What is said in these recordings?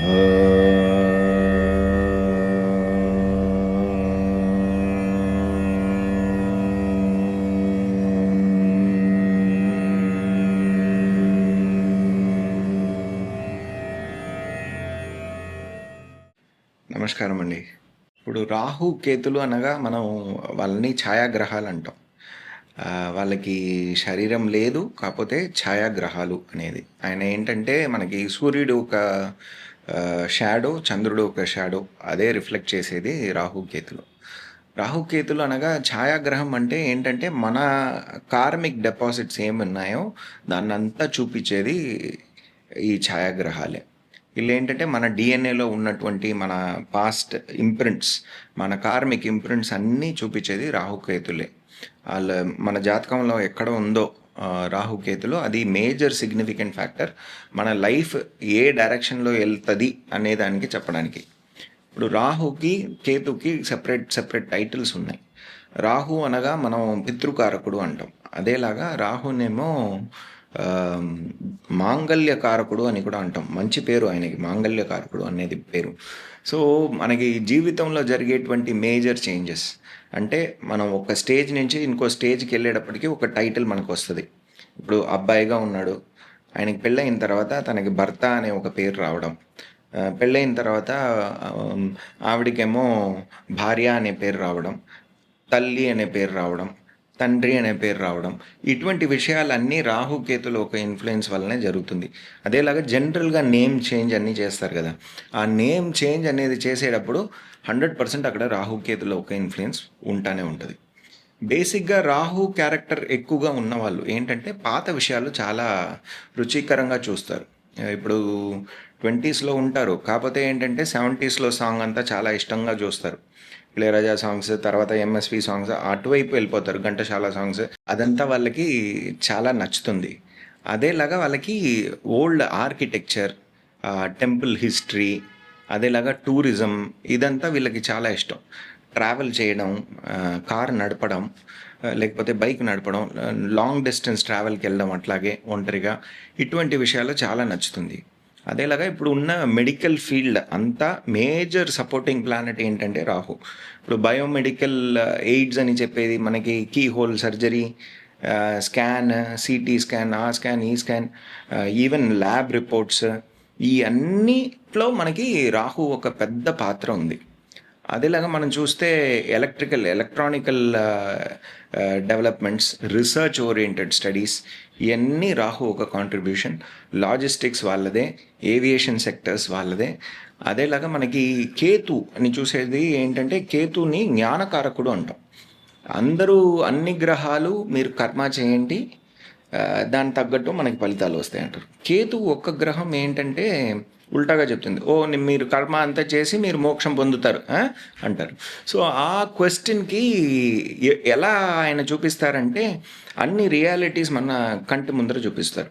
నమస్కారం అండి ఇప్పుడు రాహు కేతులు అనగా మనం వాళ్ళని ఛాయాగ్రహాలు అంటాం వాళ్ళకి శరీరం లేదు కాకపోతే ఛాయాగ్రహాలు అనేది. ఆయన ఏంటంటే మనకి సూర్యుడు ఒక షాడో చంద్రుడు ఒక షాడో అదే రిఫ్లెక్ట్ చేసేది రాహు కేతులు రాహుకేతులు అనగా ఛాయాగ్రహం అంటే ఏంటంటే మన కార్మిక్ డిపాజిట్స్ ఏమున్నాయో దాన్ని అంతా చూపించేది ఈ ఛాయాగ్రహాలే. వీళ్ళు ఏంటంటే మన డిఎన్ఏలో ఉన్నటువంటి మన పాస్ట్ ఇంప్రింట్స్ మన కార్మిక్ ఇంప్రింట్స్ అన్నీ చూపించేది రాహుకేతులే. వాళ్ళ మన జాతకంలో ఎక్కడ ఉందో రాహుకేతులు అది మేజర్ సిగ్నిఫికెంట్ ఫ్యాక్టర్. మన లైఫ్ ఏ డైరెక్షన్లో వెళ్తుంది అనే దానికి చెప్పడానికి. ఇప్పుడు రాహుకి కేతుకి సెపరేట్ సెపరేట్ టైటిల్స్ ఉన్నాయి. రాహు అనగా మనం పితృకారకుడు అంటాం. అదేలాగా రాహునేమో మాంగళ్యకారకుడు అని కూడా అంటాం. మంచి పేరు ఆయనకి మాంగళ్యకారకుడు అనేది పేరు. సో మనకి జీవితంలో జరిగేటువంటి మేజర్ చేంజెస్. అంటే మనం ఒక స్టేజ్ నుంచి ఇంకో స్టేజ్కి వెళ్ళేటప్పటికి ఒక టైటిల్ మనకు వస్తుంది ఇప్పుడు అబ్బాయిగా ఉన్నాడు. ఆయనకి పెళ్ళయిన తర్వాత తనకి భర్త అనే ఒక పేరు రావడం. పెళ్ళయిన తర్వాత ఆవిడకేమో భార్య అనే పేరు రావడం. తల్లి అనే పేరు రావడం. తండ్రి అనే పేరు రావడం ఇటువంటి విషయాలన్నీ రాహుకేతులు ఒక ఇన్ఫ్లుయెన్స్ వల్లనే జరుగుతుంది. అదేలాగా జనరల్గా నేమ్ చేంజ్ అన్నీ చేస్తారు కదా. ఆ నేమ్ చేంజ్ అనేది చేసేటప్పుడు హండ్రెడ్ పర్సెంట్ అక్కడ రాహుకేతులో ఒక ఇన్ఫ్లుయెన్స్ ఉంటానే ఉంటుంది. బేసిక్గా రాహు క్యారెక్టర్ ఎక్కువగా ఉన్నవాళ్ళు ఏంటంటే పాత విషయాలు చాలా రుచికరంగా చూస్తారు. ఇప్పుడు ట్వంటీస్లో ఉంటారు. కాకపోతే ఏంటంటే సెవెంటీస్లో సాంగ్ అంతా చాలా ఇష్టంగా చూస్తారు. ఇళయరాజా సాంగ్స్ తర్వాత ఎంఎస్వి సాంగ్స్ అటువైపు వెళ్ళిపోతారు ఘంటశాల సాంగ్స్ అదంతా వాళ్ళకి చాలా నచ్చుతుంది. అదేలాగా వాళ్ళకి ఓల్డ్ ఆర్కిటెక్చర్ టెంపుల్ హిస్టరీ అదేలాగా టూరిజం ఇదంతా వీళ్ళకి చాలా ఇష్టం. ట్రావెల్ చేయడం కార్ నడపడం లేకపోతే బైక్ నడపడం లాంగ్ డిస్టెన్స్ ట్రావెల్కి వెళ్ళడం అట్లాగే ఒంటరిగా ఇటువంటి విషయాలు చాలా నచ్చుతుంది. అదేలాగా ఇప్పుడు ఉన్న మెడికల్ ఫీల్డ్ అంతా మేజర్ సపోర్టింగ్ ప్లానెట్ ఏంటంటే రాహు. ఇప్పుడు బయోమెడికల్ ఎయిడ్స్ uh, అని చెప్పేది మనకి key hole surgery scan CT scan ఆ స్కాన్ ఈ స్కాన్ ఈవెన్ ల్యాబ్ రిపోర్ట్స్ ఈ అన్నిట్లో మనకి రాహు ఒక పెద్ద పాత్ర ఉంది. అదేలాగా మనం చూస్తే electrical electronical developments research oriented studies ఇవన్నీ రాహు ఒక కాంట్రిబ్యూషన్. లాజిస్టిక్స్ వాళ్ళదే ఏవియేషన్ సెక్టర్స్ వాళ్ళదే. అదేలాగా మనకి కేతు అని చూసేది ఏంటంటే కేతుని జ్ఞానకారకుడు అంటాం. అందరూ అన్ని గ్రహాలు మీరు కర్మ చేయండి దానికి తగ్గట్టు మనకి ఫలితాలు వస్తాయి అంటారు కేతు ఒక్క గ్రహం ఏంటంటే ఉల్టాగా చెప్తుంది. ఓ మీరు కర్మ అంతా చేసి మీరు మోక్షం పొందుతారు అంటారు. సో ఆ క్వశ్చన్కి ఎలా ఆయన చూపిస్తారంటే అన్ని రియాలిటీస్ మన కంటి ముందర చూపిస్తారు.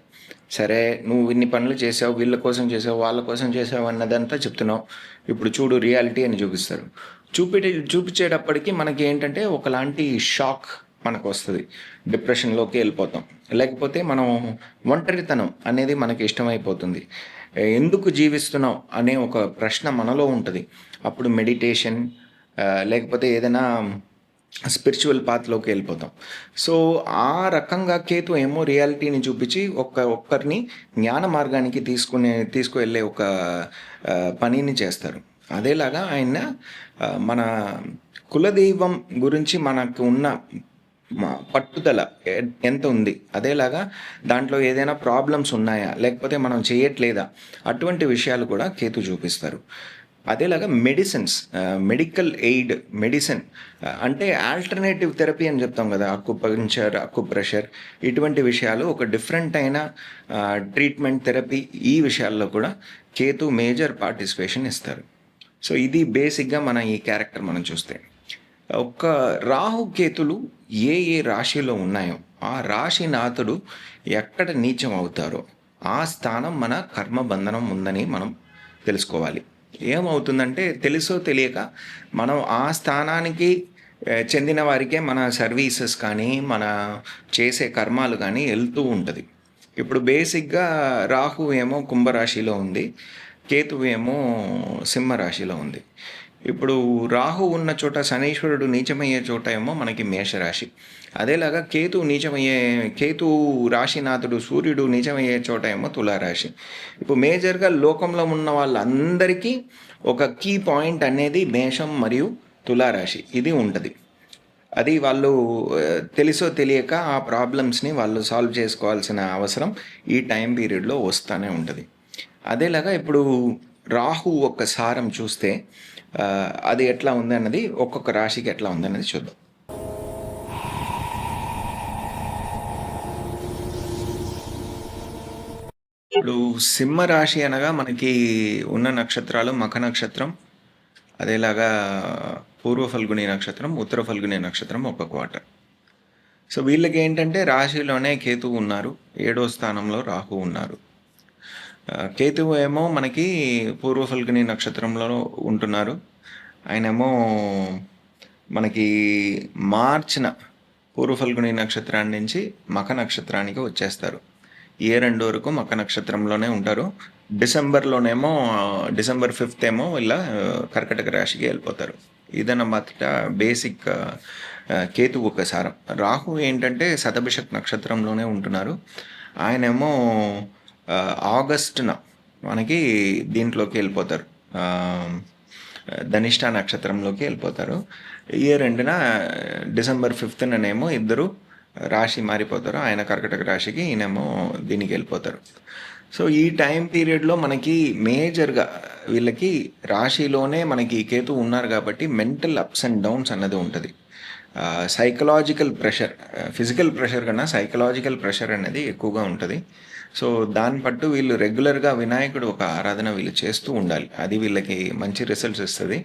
సరే నువ్వు ఇన్ని పనులు చేసావు వీళ్ళ కోసం చేసావు వాళ్ళ కోసం చేసావు అన్నదంతా చెప్తున్నావు. ఇప్పుడు చూడు రియాలిటీ అని చూపిస్తారు. చూపి చూపించేటప్పటికి మనకి ఏంటంటే ఒకలాంటి షాక్ మనకు వస్తుంది. డిప్రెషన్లోకి వెళ్ళిపోతాం. లేకపోతే మనం ఒంటరితనం అనేది మనకి ఇష్టమైపోతుంది. ఎందుకు జీవిస్తున్నాం అనే ఒక ప్రశ్న మనలో ఉంటుంది. అప్పుడు మెడిటేషన్ లేకపోతే ఏదైనా స్పిరిచువల్ పాత్లోకి వెళ్ళిపోతాం. సో ఆ రకంగా కేతు ఏమో రియాలిటీని చూపించి ఒక్క ఒక్కరిని జ్ఞాన మార్గానికి తీసుకునే తీసుకువెళ్ళే ఒక పనిని చేస్తారు. అదేలాగా ఆయన మన కులదైవం గురించి మనకు ఉన్న పట్టుదల ఎంత ఉంది? అదేలాగా దాంట్లో ఏదైనా ప్రాబ్లమ్స్ ఉన్నాయా? లేకపోతే మనం చేయట్లేదా? అటువంటి విషయాలు కూడా కేతు చూపిస్తారు. అదేలాగా మెడిసిన్స్ మెడికల్ ఎయిడ్ మెడిసిన్ అంటే ఆల్టర్నేటివ్ థెరపీ అని చెప్తాం కదా అక్కుపంచర్ అక్కుప్రెషర్ ఇటువంటి విషయాలు ఒక డిఫరెంట్ అయిన ట్రీట్మెంట్ థెరపీ ఈ విషయాల్లో కూడా కేతు మేజర్ పార్టిసిపేషన్ ఇస్తారు. సో ఇది బేసిక్గా మన ఈ క్యారెక్టర్ మనం చూస్తే. ఒక్క రాహుకేతులు ఏ ఏ రాశిలో ఉన్నాయో ఆ రాశినాథుడు ఎక్కడ నీచం అవుతారో ఆ స్థానం మన కర్మబంధనం ఉందని మనం తెలుసుకోవాలి. ఏమవుతుందంటే తెలుసో తెలియక మనం ఆ స్థానానికి చెందిన వారికే మన సర్వీసెస్ కానీ మన చేసే కర్మాలు కానీ వెళ్తూ ఉంటుంది. ఇప్పుడు బేసిక్గా రాహు ఏమో కుంభరాశిలో ఉంది కేతువు ఏమో సింహ రాశిలో ఉంది. ఇప్పుడు రాహు ఉన్న చోట శనీశ్వరుడు నీచమయ్యే చోట ఏమో మనకి మేషరాశి. అదేలాగా కేతు నీచమయ్యే కేతు రాశినాథుడు సూర్యుడు నీచమయ్యే చోట ఏమో తులారాశి. ఇప్పుడు మేజర్గా లోకంలో ఉన్న వాళ్ళందరికీ ఒక కీ పాయింట్ అనేది మేషం మరియు తులారాశి. ఇది ఉంటుంది. అది వాళ్ళు తెలుసో తెలియక ఆ ప్రాబ్లమ్స్ని వాళ్ళు సాల్వ్ చేసుకోవాల్సిన అవసరం ఈ టైం పీరియడ్లో వస్తూనే ఉంటుంది. అదేలాగా ఇప్పుడు రాహు ఒక్క సారం చూస్తే అది ఎట్లా ఉంది అన్నది ఒక్కొక్క రాశికి ఎట్లా ఉంది అన్నది చూద్దాం. ఇప్పుడు సింహ రాశి అనగా మనకి ఉన్న నక్షత్రాలు మఖ నక్షత్రం అదేలాగా పూర్వ ఫల్గుని నక్షత్రం ఉత్తర ఫల్గుని నక్షత్రం ఒక క్వార్టర్. సో వీళ్ళకి ఏంటంటే రాశిలోనే కేతువు ఉన్నారు ఏడో స్థానంలో రాహు ఉన్నారు. కేతువు ఏమో మనకి పూర్వ ఫల్గుని నక్షత్రంలో ఉంటున్నారు. ఆయనేమో మనకి మార్చిన పూర్వ ఫల్గుని నక్షత్రాన్ని నుంచి మఖ నక్షత్రానికి వచ్చేస్తారు. ఏ రెండు వరకు మఖ నక్షత్రంలోనే ఉంటారు. డిసెంబర్లోనేమో డిసెంబర్ ఫిఫ్త్ ఏమో ఇలా కర్కటక రాశికి వెళ్ళిపోతారు. ఇదన్నమాట బేసిక్ కేతు ఒక సారం. రాహు ఏంటంటే శతభిషక్ నక్షత్రంలోనే ఉంటున్నారు. ఆయనేమో ఆగస్టున మనకి దీంట్లోకి వెళ్ళిపోతారు. ధనిష్ట నక్షత్రంలోకి వెళ్ళిపోతారు. ఇయర్ రెండున డిసెంబర్ ఫిఫ్త్ననేమో ఇద్దరు రాశి మారిపోతారు. ఆయన కర్కటక రాశికి ఈయనేమో దీనికి వెళ్ళిపోతారు. సో ఈ టైం పీరియడ్లో మనకి మేజర్గా వీళ్ళకి రాశిలోనే మనకి కేతు ఉన్నారు కాబట్టి మెంటల్ అప్స్ అండ్ డౌన్స్ అన్నది ఉంటుంది. సైకలాజికల్ ప్రెషర్ ఫిజికల్ ప్రెషర్ కన్నా సైకలాజికల్ ప్రెషర్ అనేది ఎక్కువగా ఉంటుంది. సో దాన్ని పట్టు వీళ్ళు రెగ్యులర్గా వినాయకుడు ఒక ఆరాధన వీళ్ళు చేస్తూ ఉండాలి. అది వీళ్ళకి మంచి రిజల్ట్స్ ఇస్తుంది.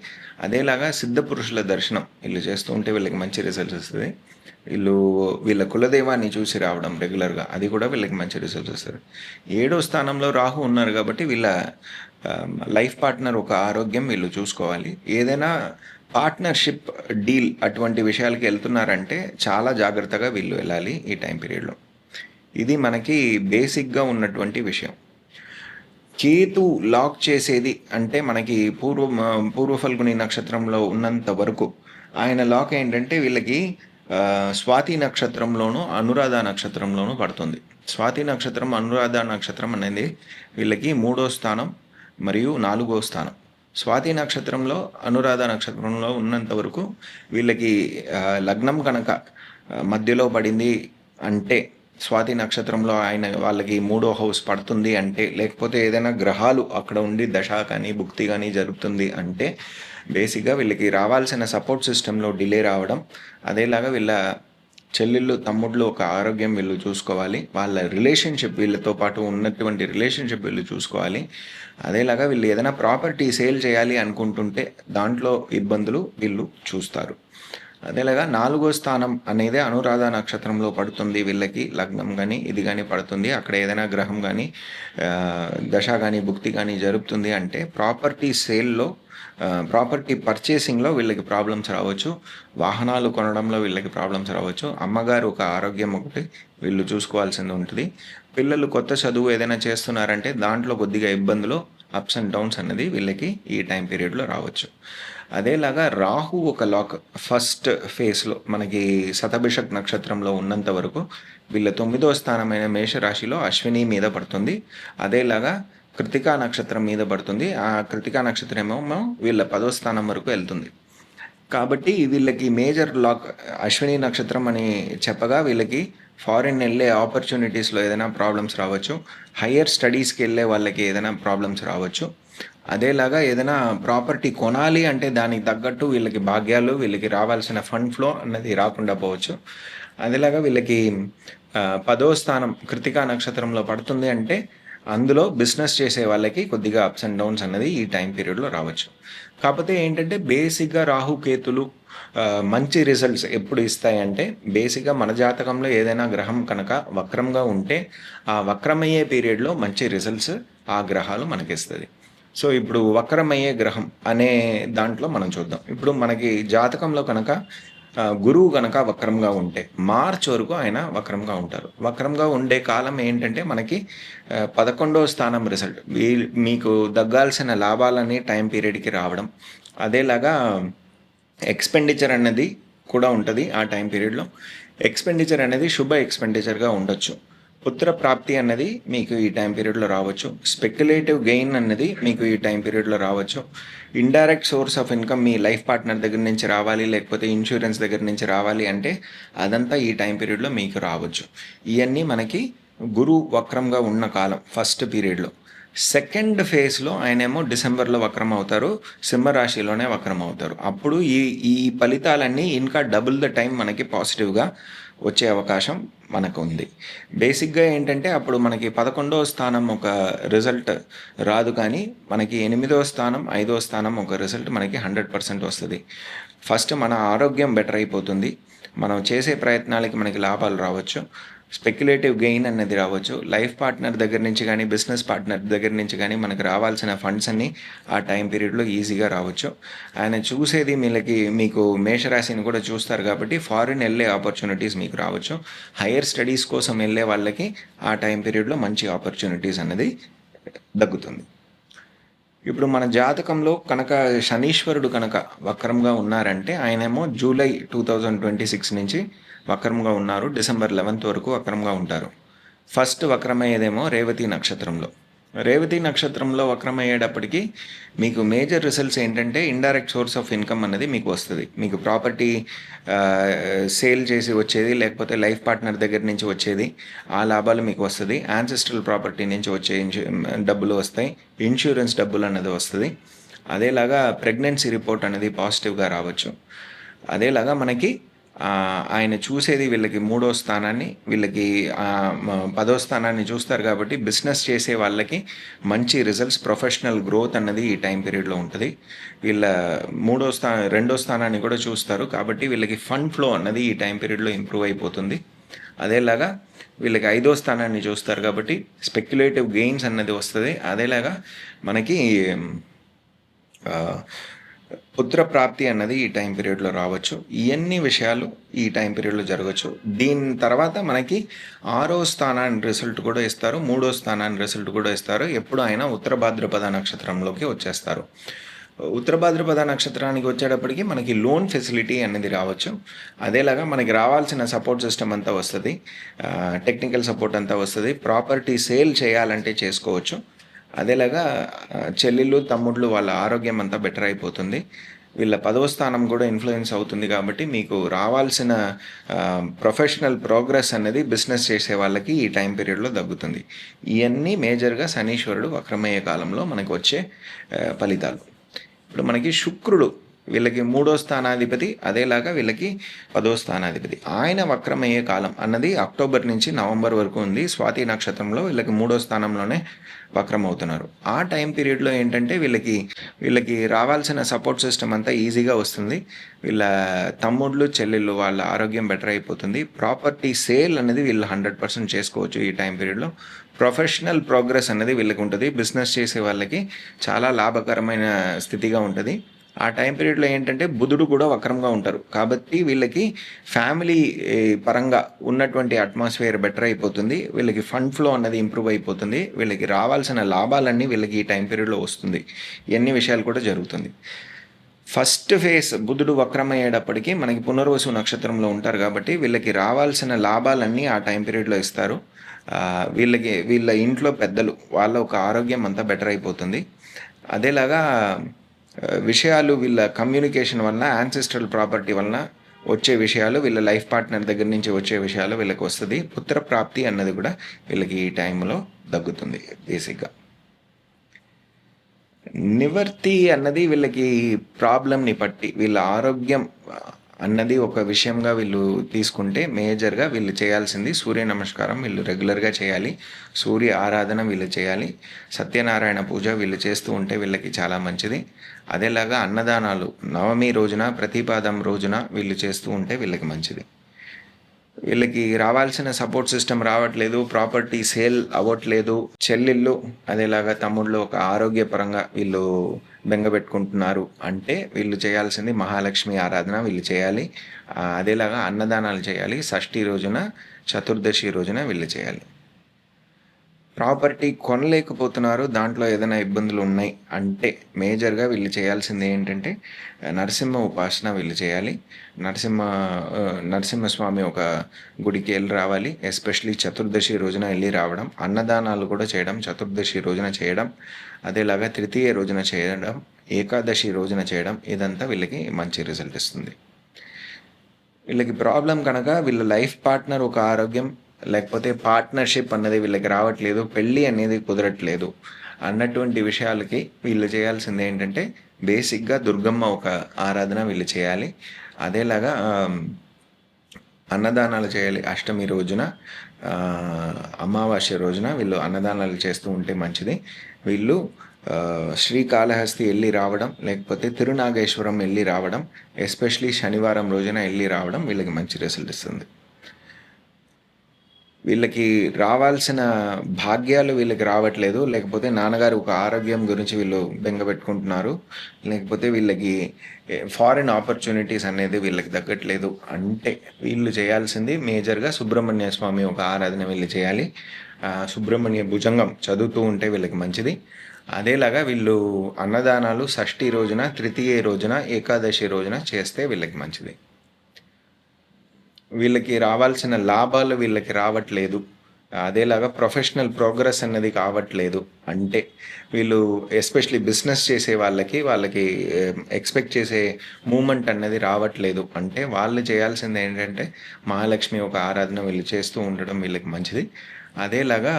అదేలాగా సిద్ధ పురుషుల దర్శనం వీళ్ళు చేస్తూ ఉంటే వీళ్ళకి మంచి రిజల్ట్స్ ఇస్తుంది. వీళ్ళు వీళ్ళ కులదైవాన్ని చూసి రావడం రెగ్యులర్గా అది కూడా వీళ్ళకి మంచి రిజల్ట్స్ వస్తుంది ఏడో స్థానంలో రాహు ఉన్నారు కాబట్టి వీళ్ళ లైఫ్ పార్ట్నర్ ఒక ఆరోగ్యం వీళ్ళు చూసుకోవాలి. ఏదైనా పార్ట్నర్షిప్ డీల్ అటువంటి విషయాలకి వెళ్తున్నారంటే చాలా జాగ్రత్తగా వీళ్ళు వెళ్ళాలి ఈ టైం పీరియడ్లో ఇది మనకి బేసిక్గా ఉన్నటువంటి విషయం. కేతు లాక్ చేసేది అంటే మనకి పూర్వ పూర్వఫల్గుని నక్షత్రంలో ఉన్నంత వరకు ఆయన లాక్ ఏంటంటే వీళ్ళకి స్వాతి నక్షత్రంలోను అనురాధ నక్షత్రంలోను పడుతుంది. స్వాతి నక్షత్రం అనురాధ నక్షత్రం అనేది వీళ్ళకి మూడో స్థానం మరియు నాలుగో స్థానం. స్వాతి నక్షత్రంలో అనురాధ నక్షత్రంలో ఉన్నంత వరకు వీళ్ళకి లగ్నం కనుక మధ్యలో పడింది అంటే స్వాతి నక్షత్రంలో ఆయన వాళ్ళకి మూడో హౌస్ పడుతుంది అంటే లేకపోతే ఏదైనా గ్రహాలు అక్కడ ఉండి దశ కానీ భుక్తి కానీ జరుగుతుంది అంటే బేసిక్గా వీళ్ళకి రావాల్సిన సపోర్ట్ సిస్టంలో డిలే రావడం అదేలాగా వీళ్ళ చెల్లెళ్ళు తమ్ముళ్ళు ఒక ఆరోగ్యం వీళ్ళు చూసుకోవాలి వాళ్ళ రిలేషన్షిప్ వీళ్ళతో పాటు ఉన్నటువంటి రిలేషన్షిప్ వీళ్ళు చూసుకోవాలి అదేలాగా వీళ్ళు ఏదైనా ప్రాపర్టీ సేల్ చేయాలి అనుకుంటుంటే దాంట్లో ఇబ్బందులు వీళ్ళు చూస్తారు. అదేలాగా నాలుగో స్థానం అనేది అనురాధ నక్షత్రంలో పడుతుంది వీళ్ళకి లగ్నం కానీ ఇది కానీ పడుతుంది. అక్కడ ఏదైనా గ్రహం కానీ దశ కానీ భుక్తి కానీ జరుపుతుంది అంటే ప్రాపర్టీ సేల్లో ప్రాపర్టీ పర్చేసింగ్లో వీళ్ళకి ప్రాబ్లమ్స్ రావచ్చు. వాహనాలు కొనడంలో వీళ్ళకి ప్రాబ్లమ్స్ రావచ్చు. అమ్మగారు ఒక ఆరోగ్యం ఒకటి వీళ్ళు చూసుకోవాల్సింది ఉంటుంది. పిల్లలు కొత్త చదువు ఏదైనా చేస్తున్నారంటే దాంట్లో కొద్దిగా ఇబ్బందులు అప్స్ అండ్ డౌన్స్ అనేది వీళ్ళకి ఈ టైం పీరియడ్లో రావచ్చు. అదేలాగా రాహు ఒక లాక్ ఫస్ట్ ఫేస్లో మనకి శతభిషక్ నక్షత్రంలో ఉన్నంత వరకు వీళ్ళ తొమ్మిదో స్థానమైన మేషరాశిలో అశ్విని మీద పడుతుంది. అదేలాగా కృతికా నక్షత్రం మీద పడుతుంది. ఆ కృతికా నక్షత్రం ఏమో వీళ్ళ పదో స్థానం వరకు వెళ్తుంది. కాబట్టి వీళ్ళకి మేజర్ లాక్ అశ్విని నక్షత్రం అని చెప్పగా వీళ్ళకి ఫారిన్ వెళ్ళే ఆపర్చునిటీస్లో ఏదైనా ప్రాబ్లమ్స్ రావచ్చు. హయ్యర్ స్టడీస్కి వెళ్ళే వాళ్ళకి ఏదైనా ప్రాబ్లమ్స్ రావచ్చు. అదేలాగా ఏదైనా ప్రాపర్టీ కొనాలి అంటే దానికి తగ్గట్టు వీళ్ళకి భాగ్యాలు వీళ్ళకి రావాల్సిన ఫండ్ ఫ్లో అన్నది రాకుండా పోవచ్చు. అదేలాగా వీళ్ళకి పదో స్థానం కృతికా నక్షత్రంలో పడుతుంది అంటే అందులో బిజినెస్ చేసే వాళ్ళకి కొద్దిగా అప్స్ అండ్ డౌన్స్ అన్నది ఈ టైం పీరియడ్లో రావచ్చు. కాకపోతే ఏంటంటే బేసిక్గా రాహుకేతులు మంచి రిజల్ట్స్ ఎప్పుడు ఇస్తాయంటే బేసిక్గా మన జాతకంలో ఏదైనా గ్రహం కనుక వక్రంగా ఉంటే ఆ వక్రమయ్యే పీరియడ్లో మంచి రిజల్ట్స్ ఆ గ్రహాలు మనకిస్తుంది. సో ఇప్పుడు వక్రమయ్యే గ్రహం అనే దాంట్లో మనం చూద్దాం. ఇప్పుడు మనకి జాతకంలో కనుక గురువు కనుక వక్రంగా ఉంటే మార్చ్ వరకు ఆయన వక్రంగా ఉంటారు. వక్రంగా ఉండే కాలం ఏంటంటే మనకి పదకొండవ స్థానం రిజల్ట్ వీ- మీకు దగ్గాల్సిన లాభాలని టైం పీరియడ్కి రావడం. అదేలాగా ఎక్స్పెండిచర్ అనేది కూడా ఉంటుంది ఆ టైం పీరియడ్లో ఎక్స్పెండిచర్ అనేది శుభ ఎక్స్పెండిచర్గా ఉండొచ్చు. పుత్ర ప్రాప్తి అన్నది మీకు ఈ టైం పీరియడ్లో రావచ్చు. స్పెక్యులేటివ్ గెయిన్ అన్నది మీకు ఈ టైం పీరియడ్లో రావచ్చు. ఇండైరెక్ట్ సోర్స్ ఆఫ్ ఇన్కమ్ మీ లైఫ్ పార్ట్నర్ దగ్గర నుంచి రావాలి లేకపోతే ఇన్సూరెన్స్ దగ్గర నుంచి రావాలి అంటే అదంతా ఈ టైం పీరియడ్లో మీకు రావచ్చు. ఇవన్నీ మనకి గురు వక్రంగా ఉన్న కాలం ఫస్ట్ పీరియడ్లో సెకండ్ ఫేజ్లో ఆయనేమో డిసెంబర్లో వక్రం అవుతారు సింహరాశిలోనే వక్రం అవుతారు. అప్పుడు ఈ ఈ ఫలితాలన్నీ ఇంకా డబుల్ ద టైం మనకి పాజిటివ్గా వచ్చే అవకాశం మనకు ఉంది బేసిక్గా ఏంటంటే అప్పుడు మనకి పదకొండవ స్థానం ఒక రిజల్ట్ రాదు కానీ మనకి ఎనిమిదవ స్థానం ఐదవ స్థానం ఒక రిజల్ట్ మనకి హండ్రెడ్ పర్సెంట్ వస్తుంది. ఫస్ట్ మన ఆరోగ్యం బెటర్ అయిపోతుంది. మనం చేసే ప్రయత్నాలకి మనకి లాభాలు రావచ్చు. స్పెక్యులేటివ్ గెయిన్ అనేది రావచ్చు. లైఫ్ పార్ట్నర్ దగ్గర నుంచి కానీ బిజినెస్ పార్ట్నర్ దగ్గర నుంచి కానీ మనకు రావాల్సిన ఫండ్స్ అన్నీ ఆ టైం పీరియడ్లో ఈజీగా రావచ్చు. ఆయన చూసేది వీళ్ళకి మీకు మేషరాశిని కూడా చూస్తారు కాబట్టి ఫారిన్ వెళ్ళే ఆపర్చునిటీస్ మీకు రావచ్చు. హైయర్ స్టడీస్ కోసం వెళ్ళే వాళ్ళకి ఆ టైం పీరియడ్లో మంచి ఆపర్చునిటీస్ అనేది దగ్గుతుంది ఇప్పుడు మన జాతకంలో కనుక శనీశ్వరుడు కనుక వక్రంగా ఉన్నారంటే ఆయనేమో July two thousand twenty six నుంచి వక్రంగా ఉన్నారు డిసెంబర్ లెవెన్త్ వరకు వక్రంగా ఉంటారు. ఫస్ట్ వక్రమయ్యేదేమో రేవతి నక్షత్రంలో. రేవతి నక్షత్రంలో వక్రమయ్యేటప్పటికీ మీకు మేజర్ రిజల్ట్స్ ఏంటంటే ఇండైరెక్ట్ సోర్స్ ఆఫ్ ఇన్కమ్ అనేది మీకు వస్తుంది. మీకు ప్రాపర్టీ సేల్ చేసి వచ్చేది లేకపోతే లైఫ్ పార్ట్నర్ దగ్గర నుంచి వచ్చేది ఆ లాభాలు మీకు వస్తుంది. యాన్సెస్ట్రల్ ప్రాపర్టీ నుంచి వచ్చే డబ్బులు వస్తాయి. ఇన్సూరెన్స్ డబ్బులు అనేది వస్తుంది. అదేలాగా ప్రెగ్నెన్సీ రిపోర్ట్ అనేది పాజిటివ్గా రావచ్చు. అదేలాగా మనకి ఆయన చూసేది వీళ్ళకి మూడో స్థానాన్ని వీళ్ళకి పదో స్థానాన్ని చూస్తారు కాబట్టి బిజినెస్ చేసే వాళ్ళకి మంచి రిజల్ట్స్ ప్రొఫెషనల్ గ్రోత్ అన్నది ఈ టైం పీరియడ్లో ఉంటుంది. వీళ్ళ మూడో స్థా రెండో స్థానాన్ని కూడా చూస్తారు కాబట్టి వీళ్ళకి ఫండ్ ఫ్లో అన్నది ఈ టైం పీరియడ్లో ఇంప్రూవ్ అయిపోతుంది. అదేలాగా వీళ్ళకి ఐదో స్థానాన్ని చూస్తారు కాబట్టి స్పెక్యులేటివ్ గెయిన్స్ అన్నది వస్తుంది. అదేలాగా మనకి పుత్ర ప్రాప్తి అన్నది ఈ టైం పీరియడ్లో రావచ్చు. ఇవన్నీ విషయాలు ఈ టైం పీరియడ్లో జరగచ్చు. దీని తర్వాత మనకి ఆరో స్థానాన్ని రిజల్ట్ కూడా ఇస్తారు మూడో స్థానాన్ని రిజల్ట్ కూడా ఇస్తారు. ఎప్పుడు అయినా ఉత్తర భాద్రపద నక్షత్రంలోకి వచ్చేస్తారు. ఉత్తర భాద్రపద నక్షత్రానికి వచ్చేటప్పటికి మనకి లోన్ ఫెసిలిటీ అనేది రావచ్చు. అదేలాగా మనకి రావాల్సిన సపోర్ట్ సిస్టమ్ అంతా వస్తుంది. టెక్నికల్ సపోర్ట్ అంతా వస్తుంది. ప్రాపర్టీ సేల్ చేయాలంటే చేసుకోవచ్చు. అదేలాగా చెల్లెళ్ళు తమ్ముళ్ళు వాళ్ళ ఆరోగ్యం అంతా బెటర్ అయిపోతుంది. వీళ్ళ పదవ స్థానం కూడా ఇన్ఫ్లుయెన్స్ అవుతుంది కాబట్టి మీకు రావాల్సిన ప్రొఫెషనల్ ప్రోగ్రెస్ అనేది బిజినెస్ చేసే వాళ్ళకి ఈ టైం పీరియడ్లో తగ్గుతుంది ఇవన్నీ మేజర్గా శనీశ్వరుడు వక్రమయ్యే కాలంలో మనకు వచ్చే ఫలితాలు. ఇప్పుడు మనకి శుక్రుడు వీళ్ళకి మూడో స్థానాధిపతి అదేలాగా వీళ్ళకి పదో స్థానాధిపతి. ఆయన వక్రమయ్యే కాలం అన్నది అక్టోబర్ నుంచి నవంబర్ వరకు ఉంది. స్వాతి నక్షత్రంలో వీళ్ళకి మూడో స్థానంలోనే వక్రం అవుతున్నారు ఆ టైం పీరియడ్లో ఏంటంటే వీళ్ళకి వీళ్ళకి రావాల్సిన సపోర్ట్ సిస్టమ్ అంతా ఈజీగా వస్తుంది. వీళ్ళ తమ్ముళ్ళు చెల్లెళ్ళు వాళ్ళ ఆరోగ్యం బెటర్ అయిపోతుంది. ప్రాపర్టీ సేల్ అనేది వీళ్ళు హండ్రెడ్ పర్సెంట్ చేసుకోవచ్చు ఈ టైం పీరియడ్లో. ప్రొఫెషనల్ ప్రోగ్రెస్ అనేది వీళ్ళకి ఉంటుంది. బిజినెస్ చేసే వాళ్ళకి చాలా లాభకరమైన స్థితిగా ఉంటుంది. ఆ టైం పీరియడ్లో ఏంటంటే బుధుడు కూడా వక్రంగా ఉంటారు. కాబట్టి వీళ్ళకి ఫ్యామిలీ పరంగా ఉన్నటువంటి అట్మాస్ఫియర్ బెటర్ అయిపోతుంది. వీళ్ళకి ఫండ్ ఫ్లో అన్నది ఇంప్రూవ్ అయిపోతుంది. వీళ్ళకి రావాల్సిన లాభాలన్నీ వీళ్ళకి ఈ టైం పీరియడ్లో వస్తుంది. ఎన్ని విషయాలు కూడా జరుగుతుంది. ఫస్ట్ ఫేస్ బుధుడు వక్రమయ్యేటప్పటికి మనకి పునర్వసు నక్షత్రంలో ఉంటారు కాబట్టి వీళ్ళకి రావాల్సిన లాభాలన్నీ ఆ టైం పీరియడ్లో ఇస్తారు. వీళ్ళకి వీళ్ళ ఇంట్లో పెద్దలు వాళ్ళ ఒక ఆరోగ్యం అంతా బెటర్ అయిపోతుంది. అదేలాగా Uh, విషయాలు వీళ్ళ కమ్యూనికేషన్ వలన యాన్సెస్ట్రల్ ప్రాపర్టీ వలన వచ్చే విషయాలు వీళ్ళ లైఫ్ పార్ట్నర్ దగ్గర నుంచి వచ్చే విషయాలు వీళ్ళకి వస్తుంది. పుత్ర ప్రాప్తి అన్నది కూడా వీళ్ళకి ఈ టైంలో దగ్గుతుంది బేసిక్గా నివర్తి అన్నది వీళ్ళకి ప్రాబ్లమ్ని బట్టి వీళ్ళ ఆరోగ్యం అన్నది ఒక విషయంగా వీళ్ళు తీసుకుంటే మేజర్గా వీళ్ళు చేయాల్సింది సూర్య నమస్కారం వీళ్ళు రెగ్యులర్గా చేయాలి. సూర్య ఆరాధన వీళ్ళు చేయాలి. సత్యనారాయణ పూజ వీళ్ళు చేస్తూ ఉంటే వీళ్ళకి చాలా మంచిది. అదేలాగా అన్నదానాలు నవమి రోజున ప్రతిపాదం రోజున వీళ్ళు చేస్తూ ఉంటే వీళ్ళకి మంచిది. వీళ్ళకి రావాల్సిన సపోర్ట్ సిస్టమ్ రావట్లేదు ప్రాపర్టీ సేల్ అవ్వట్లేదు చెల్లెళ్ళు అదేలాగా తమ్ముళ్ళు ఒక ఆరోగ్యపరంగా వీళ్ళు బెంగపెట్టుకుంటున్నారు అంటే వీళ్ళు చేయాల్సింది మహాలక్ష్మి ఆరాధన వీళ్ళు చేయాలి. అదేలాగా అన్నదానాలు చేయాలి. షష్ఠి రోజున చతుర్దశి రోజున వీళ్ళు చేయాలి. ప్రాపర్టీ కొనలేకపోతున్నారు దాంట్లో ఏదైనా ఇబ్బందులు ఉన్నాయి అంటే మేజర్గా వీళ్ళు చేయాల్సింది ఏంటంటే నరసింహ ఉపాసన వీళ్ళు చేయాలి. నరసింహ నరసింహస్వామి ఒక గుడికి వెళ్ళి రావాలి. ఎస్పెషలీ చతుర్దశి రోజున వెళ్ళి రావడం అన్నదానాలు కూడా చేయడం చతుర్దశి రోజున చేయడం అదేలాగా తృతీయ రోజున చేయడం ఏకాదశి రోజున చేయడం ఇదంతా వీళ్ళకి మంచి రిజల్ట్ ఇస్తుంది. వీళ్ళకి ప్రాబ్లం కనుక వీళ్ళ లైఫ్ పార్ట్నర్ ఒక ఆరోగ్యం లేకపోతే పార్ట్నర్షిప్ అన్నది వీళ్ళకి రావట్లేదు పెళ్ళి అనేది కుదరట్లేదు అన్నటువంటి విషయాలకి వీళ్ళు చేయాల్సింది ఏంటంటే బేసిక్గా దుర్గమ్మ ఒక ఆరాధన వీళ్ళు చేయాలి. అదేలాగా అన్నదానాలు చేయాలి అష్టమి రోజున అమావాస్య రోజున వీళ్ళు అన్నదానాలు చేస్తూ ఉంటే మంచిది. వీళ్ళు శ్రీకాళహస్తి వెళ్ళి రావడం లేకపోతే తిరునాగేశ్వరం వెళ్ళి రావడం ఎస్పెషలీ శనివారం రోజున వెళ్ళి రావడం వీళ్ళకి మంచి రిజల్ట్ ఇస్తుంది. వీళ్ళకి రావాల్సిన భాగ్యాలు వీళ్ళకి రావట్లేదు. లేకపోతే నాన్నగారు ఒక ఆరోగ్యం గురించి వీళ్ళు బెంగపెట్టుకుంటున్నారు లేకపోతే వీళ్ళకి ఫారిన్ ఆపర్చునిటీస్ అనేది వీళ్ళకి తగ్గట్లేదు. అంటే వీళ్ళు చేయాల్సింది మేజర్గా సుబ్రహ్మణ్య స్వామి ఒక ఆరాధన వీళ్ళు చేయాలి. సుబ్రహ్మణ్య భుజంగం చదువుతూ ఉంటే వీళ్ళకి మంచిది. అదేలాగా వీళ్ళు అన్నదానాలు షష్ఠి రోజున తృతీయ రోజున ఏకాదశి రోజున చేస్తే వీళ్ళకి మంచిది. వీళ్ళకి రావాల్సిన లాభాలు వీళ్ళకి రావట్లేదు. అదేలాగా ప్రొఫెషనల్ ప్రోగ్రెస్ అన్నది కావట్లేదు. అంటే వీళ్ళు ఎస్పెషలీ బిజినెస్ చేసే వాళ్ళకి వాళ్ళకి ఎక్స్పెక్ట్ చేసే మూమెంట్ అన్నది రావట్లేదు. అంటే వాళ్ళు చేయాల్సింది ఏంటంటే మహాలక్ష్మి ఒక ఆరాధన వీళ్ళు చేస్తూ ఉండడం వీళ్ళకి మంచిది. అదేలాగా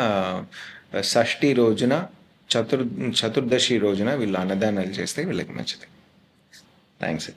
షష్ఠి రోజున చతుర్ చతుర్దశి రోజున వీళ్ళు అన్నదానాలు చేస్తే వీళ్ళకి మంచిది. థ్యాంక్స్